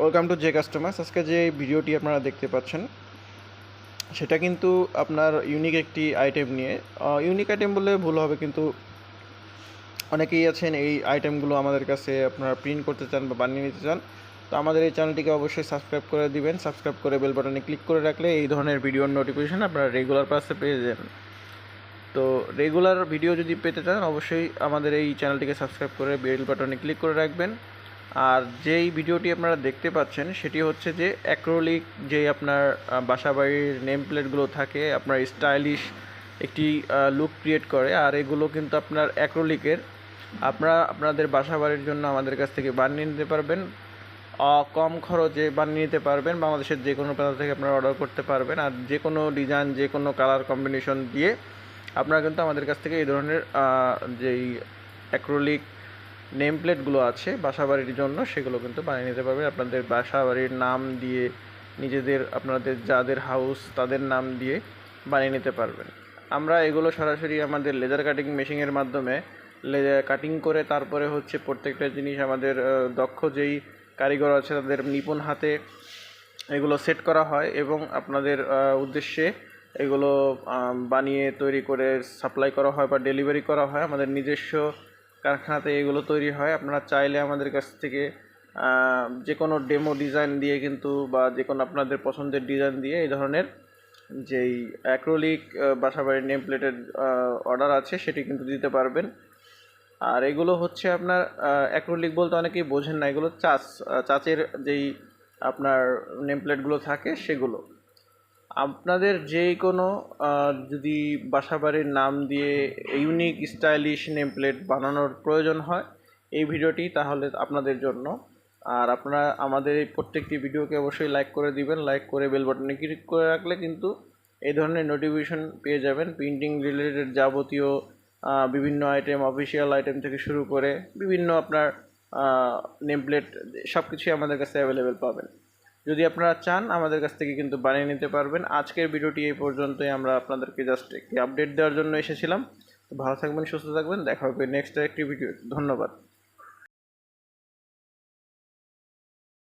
Welcome to J customers. আজকে যে ভিডিওটি আপনারা দেখতে পাচ্ছেন, সেটা কিন্তু আপনার ইউনিক একটি আইটেম নিয়ে। ইউনিক আইটেম বললে ভুল হবে, কিন্তু অনেকেই আছেন এই আইটেমগুলো আমাদের কাছে আপনারা প্রিন্ট করতে চান বা বানিয়ে নিতে চান। তো আমাদের এই চ্যানেলটিকে অবশ্যই সাবস্ক্রাইব করে দিবেন। সাবস্ক্রাইব করে বেল বাটনে ক্লিক করে রাখলে এই ধরনের ভিডিওর নোটিফিকেশান আপনারা রেগুলার পাশে পেয়ে যাবেন। তো রেগুলার ভিডিও যদি পেতে চান, অবশ্যই আমাদের এই চ্যানেলটিকে সাবস্ক্রাইব করে বেল বাটনে ক্লিক করে রাখবেন। আর যেই ভিডিওটি আপনারা দেখতে পাচ্ছেন, সেটি হচ্ছে যে অ্যাক্রোলিক যেই আপনার বাসাবাড়ির নেম প্লেটগুলো থাকে, আপনার স্টাইলিশ একটি লুক ক্রিয়েট করে, আর এগুলো কিন্তু আপনার অ্যাক্রোলিকের আপনারা আপনাদের বাসাবাড়ির জন্য আমাদের কাছ থেকে বানিয়ে নিতে পারবেন। কম খরচে বানিয়ে নিতে পারবেন। বাংলাদেশের যে কোনো প্রান্ত থেকে আপনারা অর্ডার করতে পারবেন। আর যে কোনো ডিজাইন যে কোনো কালার কম্বিনেশন দিয়ে আপনারা কিন্তু আমাদের কাছ থেকে এই ধরনের যেই অ্যাক্রোলিক নেম প্লেটগুলো আছে বাসাবাড়ির জন্য, সেগুলো কিন্তু বানিয়ে নিতে পারবেন আপনাদের বাসাবাড়ির নাম দিয়ে নিজেদের, আপনাদের যাদের হাউস তাদের নাম দিয়ে বানিয়ে নিতে পারবেন। আমরা এগুলো সরাসরি আমাদের লেজার কাটিং মেশিনের মাধ্যমে লেজার কাটিং করে তারপরে হচ্ছে প্রত্যেকটা জিনিস আমাদের দক্ষ যেই কারিগর আছে তাদের নিপুণ হাতে এগুলো সেট করা হয় এবং আপনাদের উদ্দেশ্যে এগুলো বানিয়ে তৈরি করে সাপ্লাই করা হয় বা ডেলিভারি করা হয়। আমাদের নিজস্ব কারখানাতে এগুলো তৈরি হয়। আপনারা চাইলে আমাদের কাছ থেকে যে কোনো ডেমো ডিজাইন দিয়ে কিন্তু বা যে কোনো আপনাদের পছন্দের ডিজাইন দিয়ে এই ধরনের যেই অ্যাক্রোলিক বাসাবাড়ির নেম প্লেটের অর্ডার আছে, সেটি কিন্তু দিতে পারবেন। আর এগুলো হচ্ছে আপনার অ্যাক্রোলিক বলতে অনেকেই বোঝেন না। এগুলো চাচ চাচের যেই আপনার নেম প্লেটগুলো থাকে, সেগুলো। আপনাদের যে কোনো যদি বাসাবাড়ির নাম দিয়ে ইউনিক স্টাইলিশ নেম প্লেট বানানোর প্রয়োজন হয়, এই ভিডিওটি তাহলে আপনাদের জন্য। আর আপনারা আমাদের এই প্রত্যেকটি ভিডিওকে অবশ্যই লাইক করে দিবেন। লাইক করে বেল বাটনে ক্লিক করে রাখলে কিন্তু এই ধরনের নোটিফিকেশন পেয়ে যাবেন। প্রিন্টিং রিলেটেড যাবতীয় বিভিন্ন আইটেম অফিসিয়াল আইটেম থেকে শুরু করে বিভিন্ন আপনার নেম প্লেট সব কিছুই আমাদের কাছে অ্যাভেলেবেল পাবেন। যদি আপনারা চান, আমাদের কাছ থেকে কিন্তু বানিয়ে নিতে পারবেন। আজকের ভিডিওটি এই পর্যন্তই। আমরা আপনাদেরকে জাস্ট একটি আপডেট দেওয়ার জন্য এসেছিলাম। তো ভালো থাকবেন, সুস্থ থাকবেন। দেখা হবে নেক্সট একটি ভিডিও ধন্যবাদ।